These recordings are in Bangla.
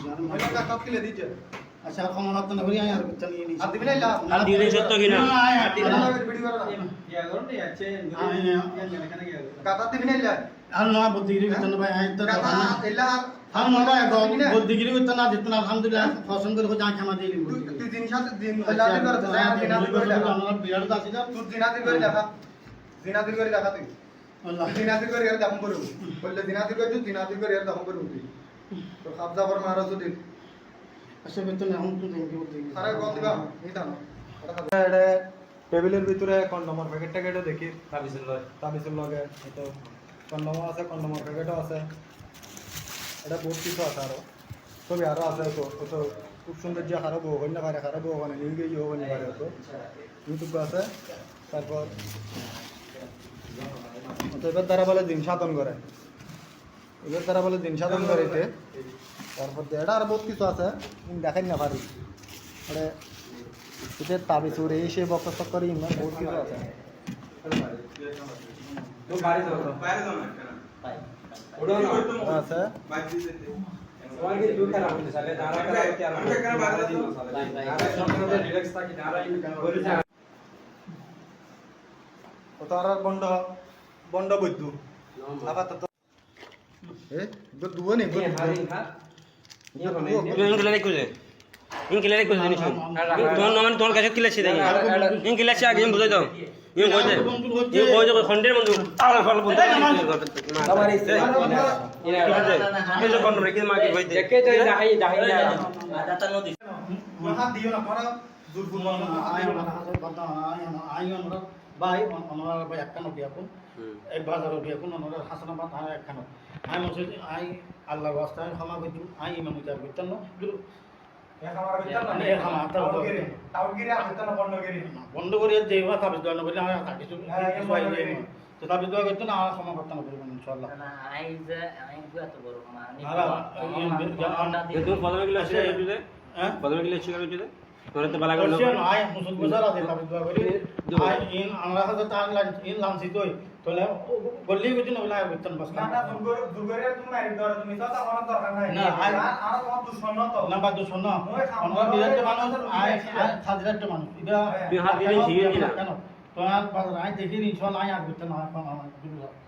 টাকা সব কিলে দিচ্ছে। আচ্ছা ক্ষমা তো না করি আর চল নিয়ে নিছি আর দিবি না ইলা আর দিলে সত্য কিনা? আর দিবি না ভিডিও করো কাটা দিবি না ইলা আর না বুদ্ধিগিরি করতে ভাই আই তো কাটা আর না বুদ্ধিগিরি করতে না জিতনা আলহামদুলিল্লাহ পছন্দ করে যা খামা তুই তুই দিন সাথে দিন করে আমরা বিরাট আছে যা তুই দিনাতি করে করে দেখা তুই। আল্লাহ। দিনাতি করে এর দাম করব। বললে দিনাতি করে তুই দিনাতি করে এর দাম করব তুই। তো খাবজা পর মারা যদি আচ্ছা বেতন এখন তো কোন দিবা এই এটা টেবিলের ভিতরে কন্ডমর প্যাকেটটা কেটে দেখি তাবিজের লয় তাবিজের লগে তো কন্ডমও আছে কন্ডমর প্যাকেটও আছে। এটা বহুত কিছু আছে আরও। ছবি আরও আছে তো তো খুব সুন্দর যে খারাপ বউ হইনা পারে খারাপ বউ মানে নিউ গিয়ে হইনা পারে তো। ইউটিউব আছে। তারপর তো এবার তারা বলে দিন সাধন করে। এবার তারা বলে দিন সাধন করে এতে। তারপর এটা আর বহুত কিছু আছে আমি দেখাই না পারি মানে এটা তাবিজ উড়ে এই সে বক্স করে ইমান বহুত কিছু আছে। আছে। বন্ড বন্ড বৈদ্য। আপাতত এ গো দুও নেই গো তুমি ইন কিলারে কইলে ইন কিলারে কইলে জিনিস তোমার নাম তোমার কাছে কিলাছি দেখি ইন কিলাছি আগে ইন বুঝাই দাও ইন কই দে ইন কই খন্ডের বন্ধু আর ফল বন্ধু আমার ইচ্ছে ইনা এই যে কন্ট্রোল রেখে মাকে কই দে দেখে তো দাহাই দাহাই হাত দিও না পড়া দুর্বল আয় আমরা হাতে আমরা ভাই ওনারা ভাই একখানো বিয়াকুন এক বাজার বিয়াকুন ওনারা হাসানাবাদ আয় একখানো আয় মসে আই আল্লাহ রাস্তায় ক্ষমা করছি আই ইমাম বিচার করতেন না। বন্ধ করে। যে তাবিজ দেওয়া বলে আমি তাকে কিছু তো তাবিজ আর ক্ষমা করতে না বলবেন ইনশাআল্লাহ। তুমি প্রথমে গিলা শেয়ার করতে হ্যাঁ? গিলা তোরে তো বালা করে Persian ay musul besar ada tapi dua kali. Ay in আমরা হাতে তার লাগ ইন লামসি তোই। তোলে বললি কিছু না বলা বেতন বাস না না আই না বা না আমরা বিরাট মানুষ আই মানুষ এটা তুই হাত দিলে ঝিয়ে দিলা। কেন তো বাজার আই দেখি ইনশাআল্লাহ আই আর হয় আমার নাই আর তো। নি নি গে বিয়া প্রথমে প্রথমে করতি তুই প্রথমে করতি প্রথমে গিলা না কর আই আর বুদ্ধি প্রথমে গিলা না করতি প্রথমে না তুমি কর গিলা না কর গিলা না গিলা না হ্যাঁ গিলা করে কর বাবা বুঝা বেতন বলে করতে আর না বেতন বলে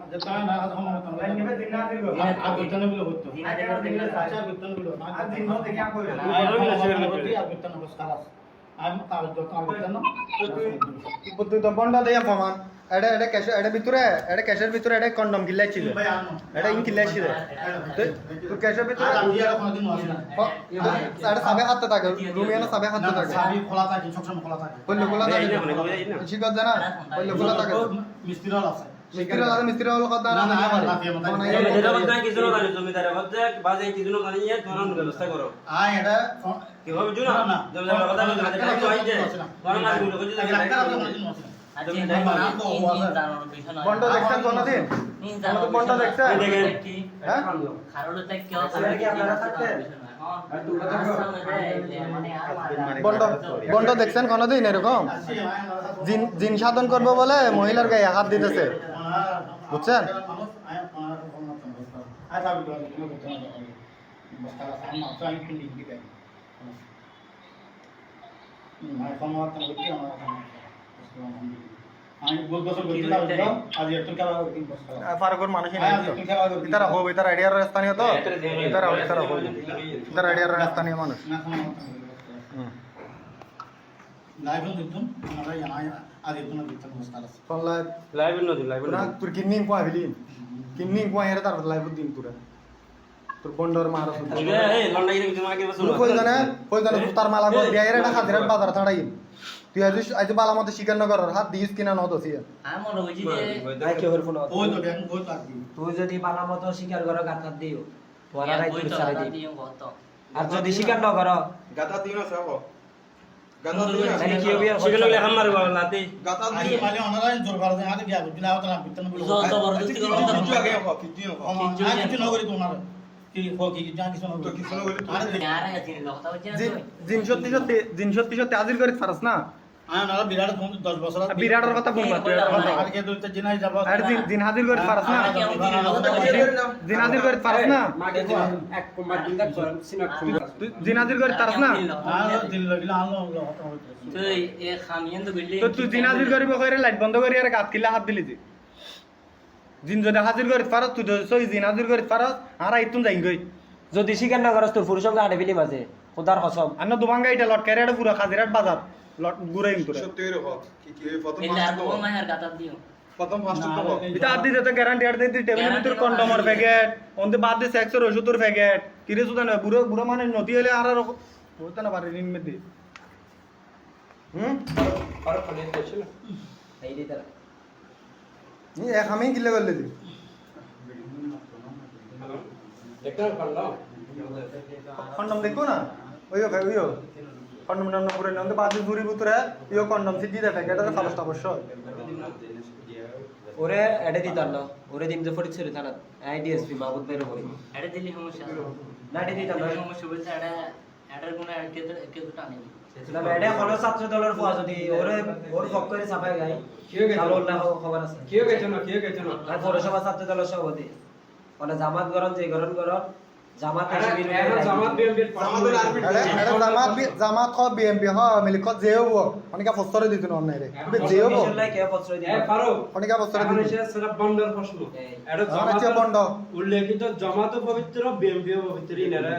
তুই তো বন্ডা দেয়া প্রমাণ এটা এটা ক্যাশ এটা ভিতরে এটা ক্যাশের ভিতরে এটা কন্ডম গিলাইছিল ভাই এটা ইন গিলাইছিল তুই ক্যাশের ভিতরে এটা সাবে হাতে থাকে রুমে না? সাবে হাতে থাকে সাবি খোলা থাকে সবসময় খোলা থাকে খোলা থাকে মানে শিকার জানা খোলা থাকে মিস্ত্রি আছে। হল কথা না, না, না, এটা কথা জমিদার কথা বাজে ব্যবস্থা করো এটা কি হবে জুনা না। জমিদার কথা না এটা গুলো রাখতে হবে বন্ড দেখছেন কোনদিন বন্ড দেখছেন হ্যাঁ বন্ড বন্ড দেখছেন কোনদিন এরকম জিন সাধন করবে বলে মহিলার গায়ে হাত দিতেছে বুঝছেন? স্থানীয় তো। স্থানীয় মানুষ। লাইভ নদি জানে? জানে মালা গো এর টাকা বাজার ছাড়াই তুই আজ আজ বালা মতে শিকার ন করার হাত দিস কিনা ন দসি তুই যদি বালা মতো স্বীকার করো গাতার দিও। দিই আর যদি স্বীকার না করো সব বলে বুঝলে আওতা না করো করি জিন সত্যি সত্যি আজির করে ছাড়াস না? আমি ওনারা বিরাট ফোন 10 বছর আর বিরাটের কথা বলবা তুই এটার কথা আর কে দুইটা জিনাই যাব আর জিন জিন হাজির করে পারস না জিন করে পারস না তুই করে পারস না দিল লাগিলা আলো কথা হইছে তুই এ খামিয়ান তো বিল্ডিং তো তুই জিন হাজির করিব কইরে লাইট বন্ধ করি আর গাত কিলা হাত দিলি জিন যদি হাজির করে পারস তুই তো সই জিন হাজির করে পারস আর আইতুন যাই গই যদি স্বীকার না করস তোর পুরুষ সঙ্গে আটে ফেলি মাঝে খোদার আন্ন দুমাঙ্গা এটা লটকারে এটা পুরো খাজিরাট বাজার লট গুরাইম করে। প্রথম মাস্টার তো মাই আর গাতা দিও। প্রথম মাস্টার তো এটা আর দিতে তো গ্যারান্টি আর দিতে টেবিলের ভিতর কন্ডমর প্যাকেট অন্তে মানে নতি হলে আর আর না পারে নিন মেদি হুম? এক আমি গিলে করলে দি। দেখতে দেখো না? ওইও ভাই ওইও। কন্ডম নাম পুরে বাদ দিয়ে দূরি ভিতরে ইও কন্ডম সিজি দে প্যাকেট আর ফালস অবশ্য ওরে এডে দিতার না ওরে দিন যে ফরিদ ছেড়ে থানা আইডিএসপি মাহবুব ভাইয়ের বলি এড়ে দিলি সমস্যা না এডে দিতাম না সমস্যা বলতে এড়ে এড়ের কোনো কে তো কে তো টানে না। হলো ছাত্র দলের যদি। ওরে ওর ফক করে না খবর আছে। আর পৌরসভা ছাত্র দলের সভাপতি। মানে জামাত গরম যে গরম গরম। জামাত শিবির এটা এটা জামাত বি- জামাত খ বিএমপি হ অনেকা দিত রে অনেকা দিত চেয়ে বন্ধ। উল্লেখিত জমাতো পবিত্র বিএমপিও পবিত্র ইনারা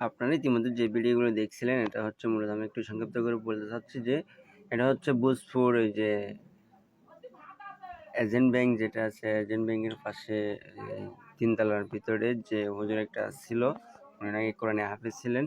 আপনারা ইতিমধ্যে যে ভিডিওগুলো দেখছিলেন এটা হচ্ছে মূলত আমি একটু সংক্ষিপ্ত করে বলতে চাচ্ছি যে এটা হচ্ছে বুজপুর ওই যে এজেন্ট ব্যাংক যেটা আছে এজেন্ট ব্যাংকের পাশে তিনতলার ভিতরে যে হুজুর একটা ছিল উনি নাকি কোরআনে হাফিজ ছিলেন।